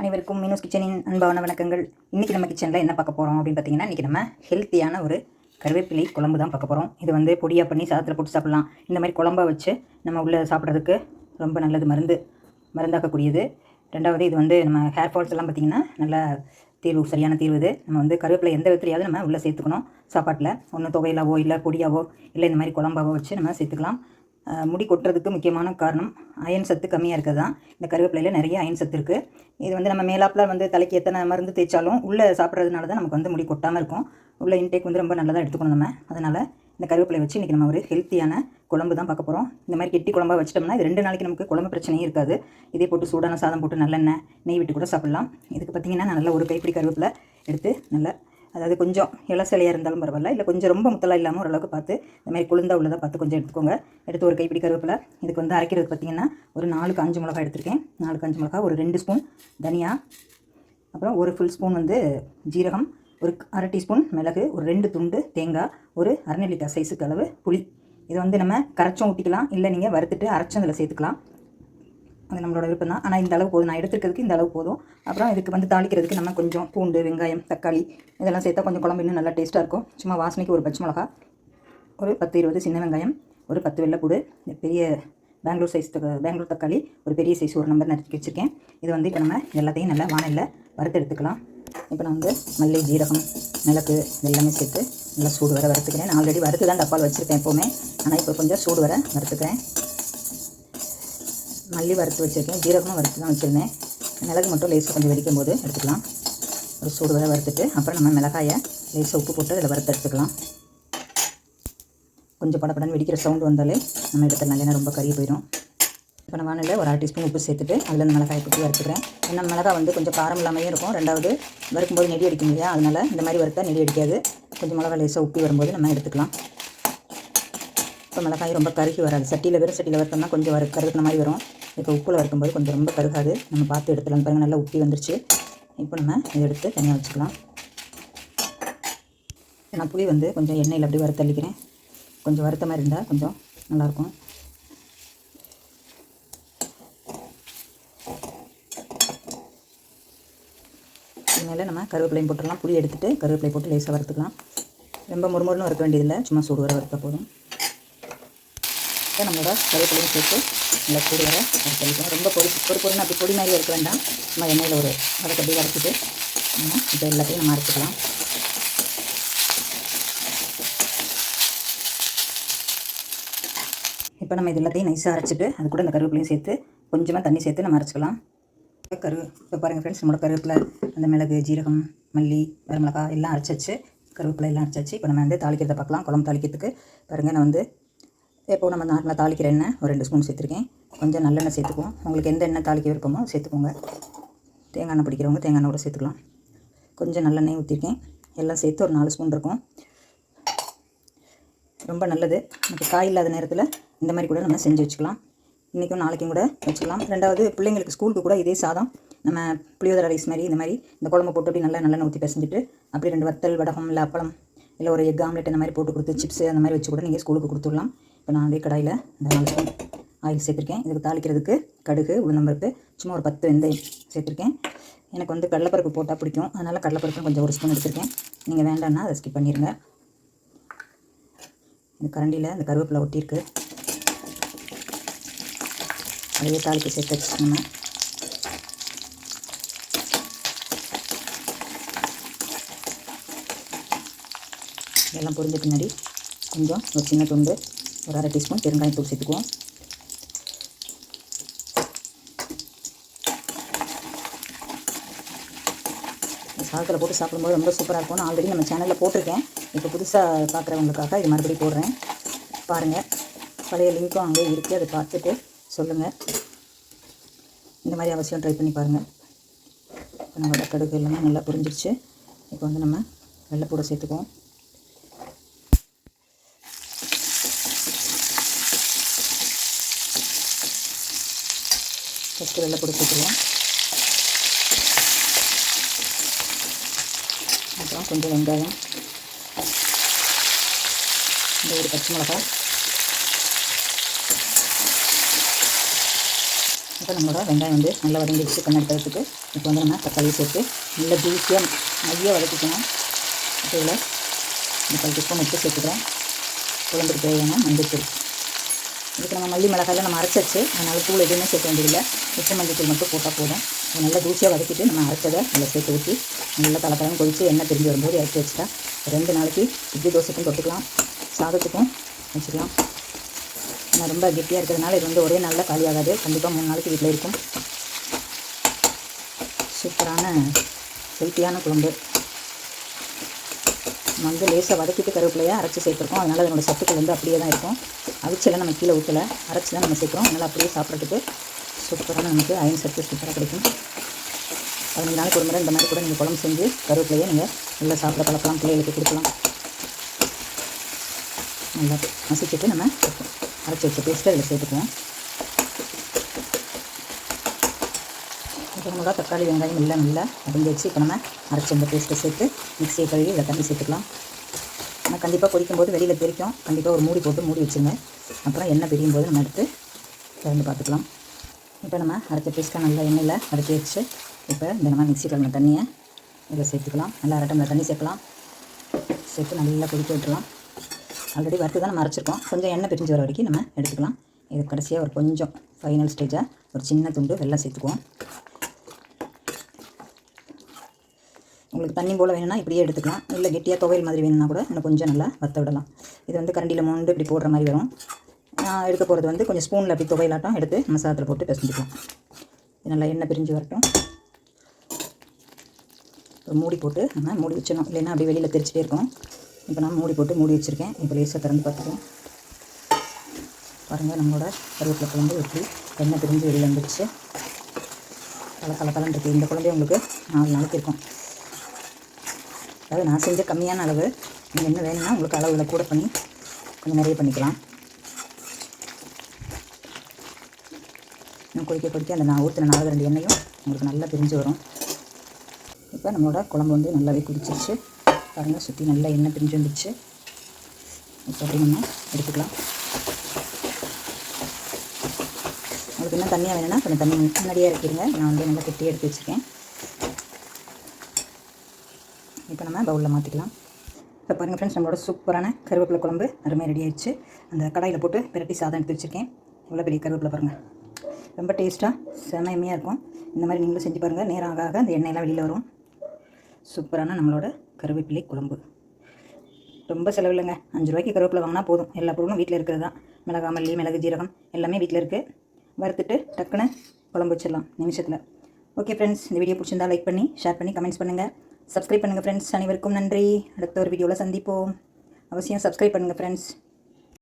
அனைவருக்கும் மீனூஸ் கிச்சனின் அன்பான வணக்கங்கள். இன்றைக்கி நம்ம கிச்சனில் என்ன பார்க்க போகிறோம் அப்படின்னு பார்த்தீங்கன்னா இன்றைக்கி நம்ம ஹெல்த்தியான ஒரு கருவேப்பிலை குழம்பு தான் பார்க்க போகிறோம் இது வந்து பொடியாக பண்ணி சாதத்தில் போட்டு சாப்பிட்லாம். இந்த மாதிரி குழம்பா வச்சு நம்ம உள்ளே சாப்பிட்றதுக்கு ரொம்ப நல்லது. மருந்து மருந்தாக்கக்கூடியது. ரெண்டாவது இது வந்து நம்ம ஹேர் ஃபால்ஸ் எல்லாம் பார்த்திங்கன்னா நல்ல தீர்வு சரியான தீர்வு இது. நம்ம வந்து கருவேப்பிலை எந்த விதத்துலையாவது நம்ம உள்ளே சேர்த்துக்கணும் சாப்பாட்டில். ஒன்று துவையிலாவோ இல்லை பொடியாவோ இல்லை இந்த மாதிரி குழம்பாவோ வச்சு நம்ம சேர்த்துக்கலாம். முடி கொட்டுறதுக்கு முக்கியமான காரணம் அயன் சத்து கம்மியாக இருக்கிறது தான். இந்த கருவேப்பிலையில் நிறைய அயன் சத்து இருக்குது இது வந்து நம்ம மேலாப்பில் வந்து தலைக்கு எத்தனை மருந்து தேய்ச்சாலும் உள்ளே சாப்பிட்றதுனால தான் நமக்கு வந்து முடி கொட்டாமல் இருக்கும். உள்ள இன்டேக் வந்து ரொம்ப நல்லதாக எடுத்துக்கணும் நம்ம. அதனால் இந்த கருவேப்பிலை வச்சு இன்றைக்கி நம்ம ஒரு ஹெல்த்தியான குழம்பு தான் பார்க்க போகிறோம் இந்த மாதிரி கெட்டி குழம்பா வச்சிட்டோம்னா இது ரெண்டு நாளைக்கு நமக்கு குழம்பு பிரச்சனையும் இருக்காது. இதே போட்டு சூடான சாதம் போட்டு நல்லெண்ணெய் நெய் விட்டு கூட சாப்பிட்லாம். இதுக்கு பார்த்திங்கன்னா நான் ஒரு கைப்பிடி கருவேப்பிலை எடுத்து நல்லா அதாவது கொஞ்சம் இளசலையாக இருந்தாலும் பரவாயில்ல. இல்லை கொஞ்சம் ரொம்ப முத்தலாக இல்லாமல் ஓரளவுக்கு பார்த்து இந்த மாதிரி குளிர்ந்தா உள்ளதை பார்த்து கொஞ்சம் எடுத்துக்கோங்க. எடுத்து ஒரு கைப்பிடி கருவேப்பிலை. இதுக்கு வந்து அரைக்கிறதுக்கு பார்த்திங்கன்னா ஒரு நாலு காஞ்ச மிளகா எடுத்திருக்கேன். நாலு காஞ்ச மிளகா ஒரு ரெண்டு ஸ்பூன் தனியா. அப்புறம் ஒரு ஃபுல் ஸ்பூன் வந்து ஜீரகம் ஒரு அரை டீஸ்பூன் மிளகு ஒரு ரெண்டு துண்டு தேங்காய் ஒரு அரை சைஸுக்கு அளவு புளி. இதை வந்து நம்ம கரைச்சும் ஊற்றிக்கலாம் இல்லை நீங்கள் வறுத்துட்டு அரைச்சும் அதில் சேர்த்துக்கலாம். அது நம்மளோட விருப்பம் தான் ஆனால் இந்த அளவு போதும். நான் எடுத்துக்கிறதுக்கு இந்த அளவு போதும். அப்புறம் இதுக்கு வந்து தாளிக்கிறதுக்கு நம்ம கொஞ்சம் பூண்டு வெங்காயம் தக்காளி இதெல்லாம் சேர்த்தா கொஞ்சம் குழம்பு இன்னும் நல்லா டேஸ்ட்டாக இருக்கும். சும்மா வாசனைக்கு ஒரு பச்சை மிளகா ஒரு பத்து இருபது சின்ன வெங்காயம் ஒரு பத்து வெள்ளைப்பூடு பெரிய பெங்களூர் சைஸ் தக்க- பெங்களூர் தக்காளி ஒரு பெரிய சைஸ் ஒரு நம்பர் நறுக்கி வச்சுருக்கேன். இது வந்து இப்போ நம்ம எல்லாத்தையும் நல்லா வானலில் வறுத்து எடுத்துக்கலாம். இப்போ நான் வந்து மல்லி ஜீரகம் மிளகு எல்லாமே சேர்த்து நல்லா சூடு வர வறுத்துக்கிறேன். நான் ஆல்ரெடி வறுத்து தான் டப்பால் வச்சுருக்கேன் எப்போவுமே. ஆனால் இப்போ கொஞ்சம் சூடு வர வறுத்துக்கிறேன். மல்லி வறுத்து வச்சுருக்கேன். ஜீரகமும் வறுத்து தான் வச்சுருந்தேன். மிளகு மட்டும் லேசாக கொஞ்சம் வெடிக்கும் போது எடுத்துக்கலாம். ஒரு சூடு வரை வறுத்துட்டு அப்புறம் நம்ம மிளகாயை லேசாக உப்பு போட்டு அதில் வறுத்து எடுத்துக்கலாம். கொஞ்சம் படப்படன்னு வெடிக்கிற சவுண்டு வந்தாலே நம்ம எடுத்துடலாம் இல்லைன்னா ரொம்ப கறி போயிடும். இப்போ நான் வானிலை ஒரு அரை டீஸ்பூன் உப்பு சேர்த்துட்டு அதில் இந்த மிளகாயை குட்டி வறுத்துக்கிறேன். ஏன்னா மிளகா வந்து கொஞ்சம் காரம் இல்லாமையும் இருக்கும். ரெண்டாவது வறுக்கும்போது நெடி அடிக்கும் இல்லையா? அதனால் இந்த மாதிரி வறுத்தா நெடி அடிக்காது. கொஞ்சம் மிளகா லேசாக உப்பி வரும்போது நம்ம எடுத்துக்கலாம். இப்போ மிளகாய் ரொம்ப கருகி வராது. சட்டியில் வெறும் சட்டியில் வறுத்தோம்னா கொஞ்சம் வறு கருகுன மாதிரி வரும். இப்போ உப்பில் வறுக்கும்போது கொஞ்சம் ரொம்ப கருகாது. நம்ம பார்த்து எடுத்துலாம் பாருங்கள் நல்லா உப்பி வந்துருச்சு. இப்போ நம்ம இதை எடுத்து தனியாக வச்சுக்கலாம். நான் புளி வந்து கொஞ்சம் எண்ணெயில் அப்படி வறுத்தள்ளிக்கிறேன் கொஞ்சம் வறுத்த மாதிரி இருந்தால் கொஞ்சம் நல்லாயிருக்கும். இதுமேலே நம்ம கருவேப்பிலையும் போட்டுடலாம். புளி எடுத்துகிட்டு கருவேப்பிலை போட்டு லேசாக வறுத்துக்கலாம். ரொம்ப முறுமுறுன்னு வறுக்க வேண்டியதில்லை. சும்மா சூடு வர வறுத்த போதும். இப்போ நம்மளோட கருவேப்பிலையும் சேர்த்து நல்லா கூடி வர வறுத்தளிக்கலாம் ரொம்ப பொடி பொடி பொருள் அப்படி பொடி மாதிரி இருக்க வேண்டாம். நம்ம எண்ணெயில் ஒரு வதக்க அப்படி நம்ம இப்போ எல்லாத்தையும் நம்ம அரைச்சிக்கலாம். இப்போ நம்ம இது எல்லாத்தையும் நைஸாக அரைச்சிட்டு அது கூட இந்த கருவேப்பிலையும் சேர்த்து கொஞ்சமாக தண்ணி சேர்த்து நம்ம அரைச்சிக்கலாம். கரு இப்போ பாருங்கள் ஃப்ரெண்ட்ஸ் நம்மளோட கருவேப்பிலை அந்த மிளகு ஜீரகம் மல்லி வரமிளகா எல்லாம் அரைச்சாச்சு. கருவேப்பிலை எல்லாம் அரைச்சாச்சு. இப்போ நம்ம வந்து தாளிக்கிறத பார்க்கலாம். குழம்பு தாளிக்கிறதுக்கு பாருங்கள் நான் வந்து எப்போ நம்ம நார்மலாக தாளிக்கிற எண்ணெய் ஒரு ரெண்டு ஸ்பூன் சேர்த்துருக்கேன். கொஞ்சம் நல்லெண்ணெய் சேர்த்துக்குவோம். உங்களுக்கு எந்த எண்ணெய் தாளிக்க விருப்பமோ சேர்த்துக்கோங்க. தேங்காய் எண்ணெய் பிடிக்கிறவங்க தேங்காய் எண்ணெய் கூட சேர்த்துக்கலாம். கொஞ்சம் நல்லெண்ணெய் ஊற்றிருக்கேன் எல்லாம் சேர்த்து ஒரு நாலு ஸ்பூன் இருக்கும். ரொம்ப நல்லது. நமக்கு காய் இல்லாத நேரத்தில் இந்த மாதிரி கூட நம்ம செஞ்சு வச்சுக்கலாம். இன்றைக்கும் நாளைக்கும் கூட வச்சுக்கலாம். ரெண்டாவது பிள்ளைங்களுக்கு ஸ்கூலுக்கு கூட இதே சாதம். நம்ம புளியோதரை ரைஸ் மாதிரி இந்த மாதிரி இந்த குழம்பு போட்டு அப்படி நல்லா நல்லெண்ணெய் ஊற்றி பிசைஞ்சிட்டு அப்படி ரெண்டு வத்தல் வடகம் இல்லை அப்பளம் இல்லை ஒரு எக் ஆம்லெட் இந்த மாதிரி போட்டு கொடுத்து சிப்ஸ் அந்த மாதிரி வச்சு கூட நீங்கள் ஸ்கூலுக்கு கொடுத்துடலாம். இப்போ நான் அதே கடாயில் இந்த நாலு ஸ்பூன் ஆயில் சேர்த்துருக்கேன். இதுக்கு தாளிக்கிறதுக்கு கடுகு உளுந்தம்பருப்பு சும்மா ஒரு பத்து வெந்தயம் சேர்த்துருக்கேன். எனக்கு வந்து கடலைப்பருப்பு போட்டால் பிடிக்கும். அதனால் கடலைப்பருப்பு கொஞ்சம் ஒரு ஸ்பூன் எடுத்திருக்கேன். நீங்கள் வேண்டாம்னா அதை ஸ்கிப் பண்ணிடுங்க இந்த கரண்டியில் இந்த கருவேப்பிலை ஒட்டியிருக்கு. அதையே தாளிக்கு சேர்த்து வச்சுக்கோங்க. இதெல்லாம் பொரிஞ்ச பின்னாடி கொஞ்சம் ஒரு சின்ன துண்டு ஒரு அரை டீஸ்பூன் பெருங்காயம் தூள் சேர்த்துக்குவோம். சாதத்தில் போட்டு சாப்பிடும்போது ரொம்ப சூப்பராக இருக்கும் நான் ஆல்ரெடி நம்ம சேனலில் போட்டிருக்கேன். இப்போ புதுசாக பார்க்குறவங்களுக்காக இது மறுபடியும் போடுறேன். பாருங்கள் பழைய லிங்க்கும் அங்கே இருக்குது அதை பார்த்துட்டு சொல்லுங்கள் இந்த மாதிரி அவசியம் ட்ரை பண்ணி பாருங்கள் இப்போ நம்மளோட கடுகு எல்லாமே நல்லா புரிஞ்சிருச்சு. இப்போ வந்து நம்ம வெள்ளைப்பூடை சேர்த்துக்குவோம். ஃபஸ்ட்டு வெள்ளைப்பூடை சேர்த்துக்குவோம் அப்புறம் கொஞ்சம் வெங்காயம். இந்த ஒரு பச்சை மிளகாய். இப்போ நம்மளோட வெங்காயம் வந்து நல்லா வதங்கிடுச்சு வச்சு பழத்துக்கு இப்போ வந்து நம்ம தக்காளி சேர்த்து நல்ல ஜூஸியாக நிறைய வதக்கிக்கணும் இதில் இந்த முக்கால் ஸ்பூன் உப்பு சேர்த்துக்கிறேன். குழம்புக்கு தேவையான மஞ்சத்தூள். இதுக்கு நம்ம மல்லி மிளகாயில் நம்ம அரைச்சாச்சு. அதனால் தூள் எதுவுமே சேர்க்க வேண்டியதில்லை. உப்பு மஞ்சத்தூள் மட்டும் போட்டால் போதும். இது நல்லா தூசியாக வதக்கிட்டு நம்ம அரைச்சதை நல்லா சேர்த்து ஊற்றி நல்லா தலைப்பழம் கொதித்து எண்ணெய் திரும்பி வரும்போது இறக்கி வச்சுட்டா ரெண்டு நாளைக்கு இட்லி தோசைக்கும் தொட்டுக்கலாம். சாதத்துக்கும் வச்சுக்கலாம். ஆனால் ரொம்ப கெட்டியாக இருக்கிறதுனால இது வந்து ஒரே நாளில் காலியாகாது கண்டிப்பாக மூணு நாளைக்கு வீட்டில் இருக்கும். சூப்பரான ஹெல்த்தியான குழம்பு. வந்து லேசாக வதக்கிட்டு கருவேப்பிலையாக அரைச்சி சேர்த்துருக்கோம். அதனால் அதனோட சத்துக்கள் வந்து அப்படியே தான் இருக்கும். அவிச்செல்லாம் நம்ம கீழே ஊற்றலை அரைச்சி தான் நம்ம சேர்க்குறோம். அதனால் அப்படியே சாப்பிட்றதுக்கு சூப்பரான நமக்கு அயன் சத்து சூப்பராக கிடைக்கும். பதினஞ்சு நாளைக்கு ஒரு முறை இந்த மாதிரி கூட நீங்கள் குழம்பு செஞ்சு கருவேப்பிலையை நீங்கள் நல்லா சாப்பிட பழக்கலாம். பிள்ளைகளுக்கு கொடுக்கலாம். நல்லா மசிச்சுட்டு நம்ம அரைச்சி வச்ச பேஸ்ட்டு அதில் சேர்த்துக்குவோம். இப்போ தக்காளி வெங்காயம் எல்லாம் நல்லா அரிஞ்சு வச்சு இப்போ நம்ம அரைச்சி அந்த பேஸ்ட்டை சேர்த்து மிக்சியை கழுவி இதை தண்ணி சேர்த்துக்கலாம். ஆனால் கண்டிப்பாக கொதிக்கும் போது வெளியில் தெரிக்கும் கண்டிப்பாக ஒரு மூடி போட்டு மூடி வச்சுருங்க. அப்புறம் எண்ணெய் பிரியும் போது நம்ம எடுத்து திறந்து பார்த்துக்கலாம். இப்போ நம்ம அரைச்ச பேஸ்ட்டாக நல்லா எண்ணெயில் அரைச்சி வச்சு இப்போ இந்த நம்ம மிக்சி கலந்த தண்ணியை இதில் சேர்த்துக்கலாம். நல்லா அரை தண்ணி சேர்க்கலாம். சேர்த்து நல்லா கொதிக்க விட்டுலாம் ஆல்ரெடி வறுத்து தான் நம்ம அரைச்சிருக்கோம். கொஞ்சம் எண்ணெய் பிரிஞ்சு வர வரைக்கும் நம்ம எடுத்துக்கலாம். இது கடைசியாக ஒரு கொஞ்சம் ஃபைனல் ஸ்டேஜாக ஒரு சின்ன துண்டு வெள்ளம் சேர்த்துக்குவோம். உங்களுக்கு தண்ணி போல் வேணும்னா இப்படியே எடுத்துக்கலாம். இல்லை கெட்டியாக துவையல் மாதிரி வேணும்னா கூட இன்னும் கொஞ்சம் நல்லா வற்ற விடலாம். இது வந்து கரண்டியில் மோண்டு இப்படி போடுற மாதிரி வரும். நான் எடுக்க போகிறது வந்து கொஞ்சம் ஸ்பூனில் அப்படி துவையலாட்டம் எடுத்து மசாலத்தில் போட்டு பிசைஞ்சிக்கலாம். இது நல்லா எண்ணெய் பிரிஞ்சு வரட்டும். இப்போ மூடி போட்டு நம்ம மூடி வச்சிடணும். இல்லைன்னா அப்படியே வெளியில் தெரிச்சிட்டே இருக்கும் இப்போ நான் மூடி போட்டு மூடி வச்சுருக்கேன். இப்போ லேசாக திறந்து பார்த்துக்கோம் பாருங்கள் நம்மளோட கருவேப்பிலை குழம்பு எப்படி எண்ணெய் பிரிஞ்சு வெளியில் வந்துடுச்சு. பல கல கலன்னு இருக்குது இந்த குழம்பே உங்களுக்கு நாலு நாளைக்கு இருக்கும். அதாவது நான் செஞ்ச கம்மியான அளவு நீங்கள் என்ன வேணும்னா உங்களுக்கு அளவில் கூட பண்ணி கொஞ்சம் நிறைய பண்ணிக்கலாம். இன்னும் கொதிக்க கொதிக்க அந்த நான் ஊற்றின நாலு ரெண்டு எண்ணெயும் உங்களுக்கு நல்லா பிரிஞ்சு வரும். இப்போ நம்மளோட குழம்பு வந்து நல்லாவே குடிச்சிருச்சு பாருங்கள் சுற்றி நல்லா எண்ணெய் பிரிஞ்சு வந்துடுச்சு இப்போ அப்படி நம்ம எடுத்துக்கலாம். உங்களுக்கு இன்னும் தண்ணியாக வேணும்னா கொஞ்சம் தண்ணி முன்னாடியே இறக்கிடுங்க. நான் வந்து நல்லா கெட்டியாக எடுத்து வச்சுருக்கேன் இப்போ நம்ம பவுலில் மாற்றிக்கலாம் இப்போ பாருங்கள் ஃப்ரெண்ட்ஸ் நம்மளோட சூப்பரான கருவேப்பிலை குழம்பு அருமையாக ரெடி ஆயிடுச்சு. அந்த கடாயில் போட்டு பிரட்டி சாதம் எடுத்து வச்சுருக்கேன். இவ்வளோ பெரிய கருவேப்பிலை பாருங்கள் ரொம்ப டேஸ்ட்டாக செமையமையாக இருக்கும். இந்த மாதிரி நீங்களும் செஞ்சு பாருங்கள் நேரம் ஆக ஆக அந்த எண்ணெயெல்லாம் வெளியில் வரும். சூப்பரான நம்மளோட கருவேப்பிலை குழம்பு. ரொம்ப செலவில்லைங்க அஞ்சு ரூபாய்க்கு கருவேப்பிலை வாங்கினா போதும். எல்லா பொருளும் வீட்டில் இருக்கிறது தான். மிளகா மல்லி மிளகு ஜீரகம் எல்லாமே வீட்டில் இருக்குது வறுத்துட்டு டக்குன்னு குழம்பு வச்சிடலாம் நிமிஷத்தில். ஓகே ஃப்ரெண்ட்ஸ் இந்த வீடியோ பிடிச்சிருந்தா லைக் பண்ணி ஷேர் பண்ணி கமெண்ட்ஸ் பண்ணுங்கள் சப்ஸ்கிரைப் பண்ணுங்கள் ஃப்ரெண்ட்ஸ் அனைவருக்கும் நன்றி. அடுத்த ஒரு வீடியோவில் சந்திப்போம். அவசியம் சப்ஸ்கிரைப் பண்ணுங்கள் ஃப்ரெண்ட்ஸ்